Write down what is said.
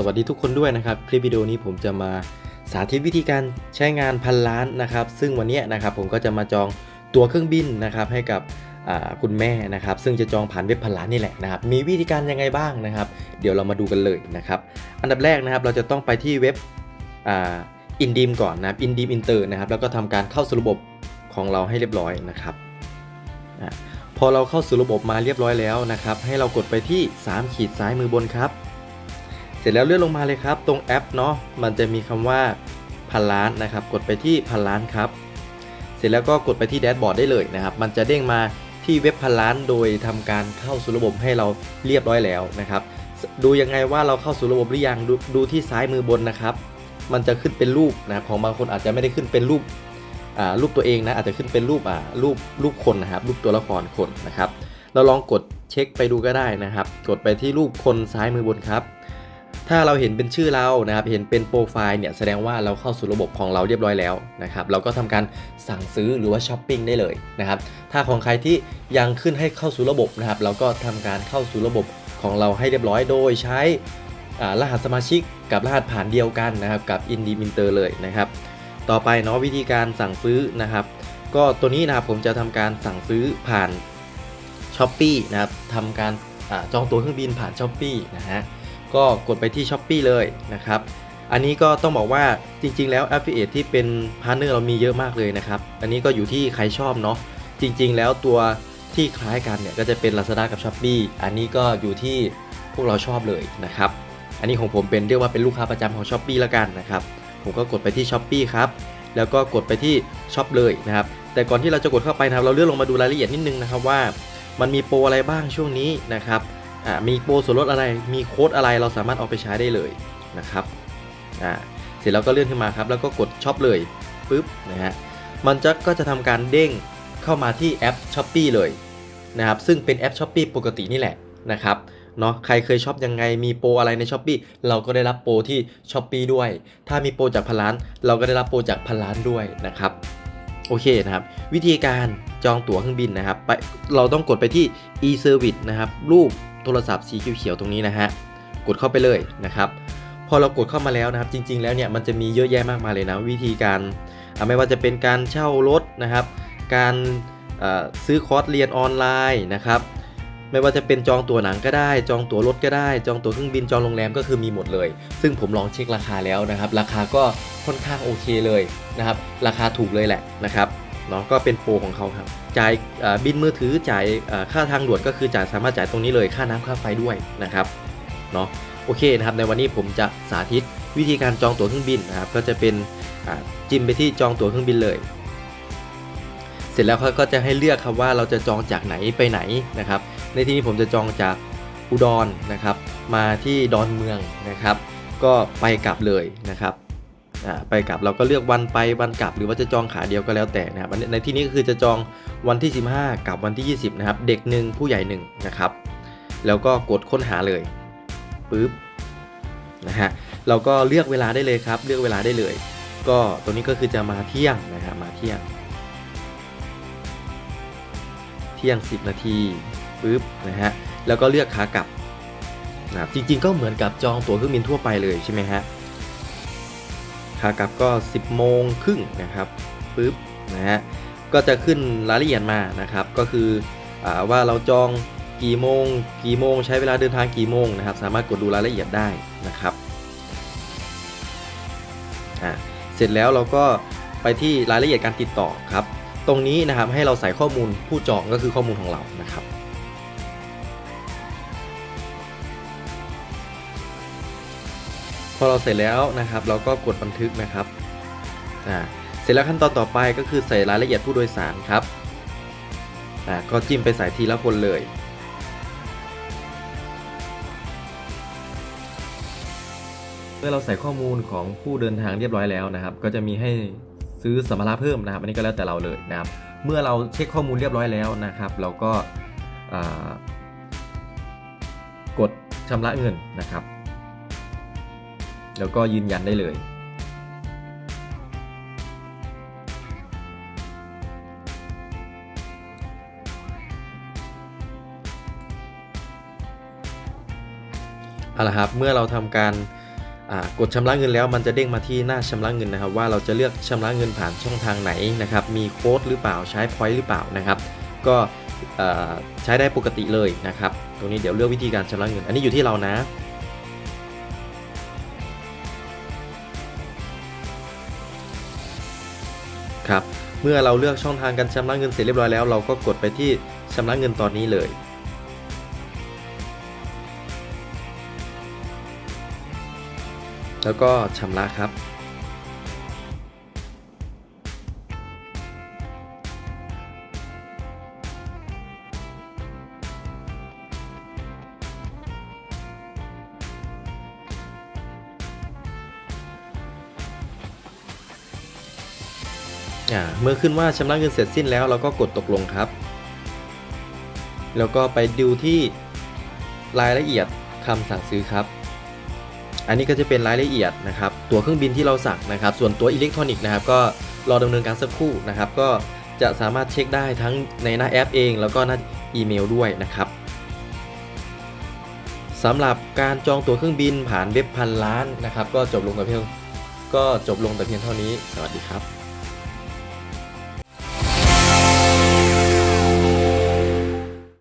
สวัสดีทุกคนด้วยนะครับ คลิปวิดีโอนี้ผมจะมาสาธิตวิธีการใช้งานพันล้านนะครับ ซึ่งวันนี้นะครับผมก็จะมาจองตั๋วเครื่องบินนะครับให้กับคุณแม่นะครับ ซึ่งจะจองผ่านเว็บพันล้านนี่แหละนะครับ มีวิธีการยังไงบ้างนะครับ เดี๋ยวเรามาดูกันเลยนะครับ อันดับแรกนะครับเราจะต้องไปที่เว็บอินดีมก่อนนะครับอินดีมอินเตอร์นะครับแล้วก็ทำการเข้าสู่ระบบของเราให้เรียบร้อยนะครับพอเราเข้าสู่ระบบมาเรียบร้อยแล้วนะครับ ให้เรากดไปที่3ขีดซ้ายมือบนครับ เสร็จแล้วเลื่อนลงมาเลยครับ ตรงแอปเนาะมันจะมีคำว่าพันล้านนะครับ กดไปที่พันล้านครับ เสร็จแล้วก็กดไปที่แดชบอร์ดได้เลยนะครับ มันจะเด้งมาที่เว็บพันล้าน โดยทำการเข้าสู่ระบบให้เราเรียบร้อยแล้วนะครับ ดูยังไงว่าเราเข้าสู่ระบบหรือยังดดูที่ซ้ายมือบนนะครับ มันจะขึ้นเป็นรูปนะครับของบางคนอาจจะไม่ได้ขึ้นเป็นรูปอ่ารูปตัวเองนะอาจจะขึ้นเป็นรูปอ่ารูปรูปคนนะครับ รูปตัวละครคนนะครับ เราลองกดเช็คไปดูก็ได้นะครับ กดไปที่รูปคนซ้ายมือบนครับ ถ้าเราเห็นเป็นชื่อเรานะครับ เห็นเป็นโปรไฟล์เนี่ยแสดงว่าเราเข้าสู่ระบบของเราเรียบร้อยแล้วนะครับ เราก็ทำการสั่งซื้อหรือว่าช้อปปิ้งได้เลยนะครับ ถ้าของใครที่ยังขึ้นให้เข้าสู่ระบบนะครับ เราก็ทำการเข้าสู่ระบบของเราให้เรียบร้อยโดยใช้รหัสสมาชิกกับรหัสผ่านเดียวกันนะครับ กับ i n d i m i n t e r เลยนะครับ ต่อไปเนาะวิธีการสั่งซื้อนะครับ ก็ตัวนี้นะครับผมจะทำการสั่งซื้อผ่าน s h อ p e e นะครับทำการอจองตั๋วเครื่องบินผ่าน s h อ p e e นะฮะ ก็กดไปที่ s h อ p e e เลยนะครับ อันนี้ก็ต้องบอกว่าจริง ๆ แล้ว Affiliate ที่เป็นพาร์เนอร์เรามีเยอะมากเลยนะครับ อันนี้ก็อยู่ที่ใครชอบเนาะจริง ๆ แล้วตัวที่คล้ายกันเนี่ยก็จะเป็น Lazada กับ s h อ p e e อันนี้ก็อยู่ที่พวกเราชอบเลยนะครับอันนี้ของผมเป็นเรียกว่าเป็นลูกค้าประจำของ s h อ p e e แล้วกันนะครับผมก็กดไปที่ s h อ p e e ครับแล้วก็กดไปที่ช็อปเลยนะครับแต่ก่อนที่เราจะกดเข้าไปนะครับเราเลื่อนลงมาดูรายละเอียดนิดนึงนะครับว่า มันมีโปรอะไรบ้างช่วงนี้นะครับ อ่ามีโปรส่วนลดอะไรมีโค้ดอะไรเราสามารถเอาไปใช้ได้เลยนะครับอ่าเสร็จแล้วก็เลื่อนขึ้นมาครับ แล้วก็กดช็อปเลยปุ๊บนะฮะมันจะก็จะทำการเด้งเข้ามาที่แอป s h อ p e e เลยนะครับซึ่งเป็นแอป s h อ p e e ปกตินี่แหละนะครับเนาะใครเคยช็อปยังไงมีโปรอะไรใน s h อ p e e เราก็ได้รับโปรที่ s h อ p e e ด้วย ถ้ามีโปรจากพันล้าน เราก็ได้รับโปรจากพันล้านด้วยนะครับ โอเคนะครับ วิธีการจองตั๋วเครื่องบินนะครับไปเราต้องกดไปที่ e-service นะครับรูปโทรศัพท์สีเขียวๆตรงนี้นะฮะกดเข้าไปเลยนะครับพอเรากดเข้ามาแล้วนะครับ จริง ๆ แล้วเนี่ยมันจะมีเยอะแยะมากมายเลยนะวิธีการไม่ว่าจะเป็นการเช่ารถนะครับ การซื้อคอร์สเรียนออนไลน์นะครับ ไม่ว่าจะเป็นจองตั๋วหนังก็ได้ จองตั๋วรถก็ได้ จองตั๋วเครื่องบินจองโรงแรมก็คือมีหมดเลย ซึ่งผมลองเช็คราคาแล้วนะครับ ราคาก็ค่อนข้างโอเคเลยนะครับ ราคาถูกเลยแหละนะครับเนาะก็เป็นโปรของเขาครับจ่ายบินมือถือจ่ายค่าทางด่วนก็คือจ่ายสามารถจ่ายตรงนี้เลยค่าน้ำค่าไฟด้วยนะครับเนาะโอเคนะครับในวันนี้ผมจะสาธิตวิธีการจองตั๋วเครื่องบินนะครับก็จะเป็นจิ้มไปที่จองตั๋วเครื่องบินเลย ร็จแล้วเขาก็จะให้เลือกครับว่าเราจะจองจากไหนไปไหนนะครับ ในที่นี้ผมจะจองจากอุดรนะครับ มาที่ดอนเมืองนะครับ ก็ไปกลับเลยนะครับอ่าไปกลับเราก็เลือกวันไปวันกลับ หรือว่าจะจองขาเดียวก็แล้วแต่นะครับในที่นี้ก็คือจะจองวันที่ 15 กับวันที่ 20 นะครับ เด็กหนึ่งผู้ใหญ่หนึ่งนะครับ แล้วก็กดค้นหาเลยปึ๊บนะฮะเราก็เลือกเวลาได้เลยครับ เลือกเวลาได้เลย ก็ตัวนี้ก็คือจะมาเที่ยงนะครับมาเที่ยง เที่ยง 10 นาทีปึ๊บนะฮะแล้วก็เลือกขากลับนะครับจริงๆก็เหมือนกับจองตั๋วเครื่องบินทั่วไปเลยใช่ไหมฮะขากลับก็ 10 โมงครึ่งนะครับปึ๊บนะฮะก็จะขึ้นรายละเอียดมานะครับ ก็คืออว่าเราจองกี่โมง กี่โมงใช้เวลาเดินทางกี่โมงนะครับ สามารถกดดูรายละเอียดได้นะครับอ่าเสร็จแล้วเราก็ไปที่รายละเอียดการติดต่อครับ ตรงนี้นะครับให้เราใส่ข้อมูลผู้จองก็คือข้อมูลของเรานะครับพอเราเสร็จแล้วนะครับ เราก็กดบันทึกนะครับอ่าเสร็จแล้วขั้นตอนต่อไปก็คือใส่รายละเอียดผู้โดยสารครับอ่าก็จิ้มไปใส่ทีละคนเลยเมื่อเราใส่ข้อมูลของผู้เดินทางเรียบร้อยแล้วนะครับ ก็จะมีให้ ซื้อสัมภาระเพิ่มนะครับ อันนี้ก็แล้วแต่เราเลยนะครับ เมื่อเราเช็คข้อมูลเรียบร้อยแล้วนะครับ เราก็กดชำระเงินนะครับ แล้วก็ยืนยันได้เลยเอาละครับ เมื่อเราทำการ กดชำระเงินแล้วมันจะเด้งมาที่หน้าชำระเงินนะครับ ว่าเราจะเลือกชำระเงินผ่านช่องทางไหนนะครับ มีโค้ดหรือเปล่าใช้พอยต์หรือเปล่านะครับ ก็ใช้ได้ปกติเลยนะครับ ตรงนี้เดี๋ยวเลือกวิธีการชำระเงิน อันนี้อยู่ที่เรานะ ครับ เมื่อเราเลือกช่องทางการชำระเงินเสร็จเรียบร้อยแล้ว เราก็กดไปที่ชำระเงินตอนนี้เลย แล้วก็ชำระครับอ่าเมื่อขึ้นว่าชำระเงินเสร็จสิ้นแล้วเราก็กดตกลงครับ แล้วก็ไปดูที่รายละเอียดคำสั่งซื้อครับ อันนี้ก็จะเป็นรายละเอียดนะครับ ตัวเครื่องบินที่เราสั่งนะครับ ส่วนตัวอิเล็กทรอนิกส์นะครับ ก็รอดำเนินการสักครู่นะครับ ก็จะสามารถเช็คได้ทั้งในหน้าแอปเอง แล้วก็หน้าอีเมลด้วยนะครับสำหรับการจองตั๋วเครื่องบินผ่านเว็บพันล้านนะครับ ก็จบลงแต่เพียงก็จบลงแต่เพียงเท่านี้ สวัสดีครับ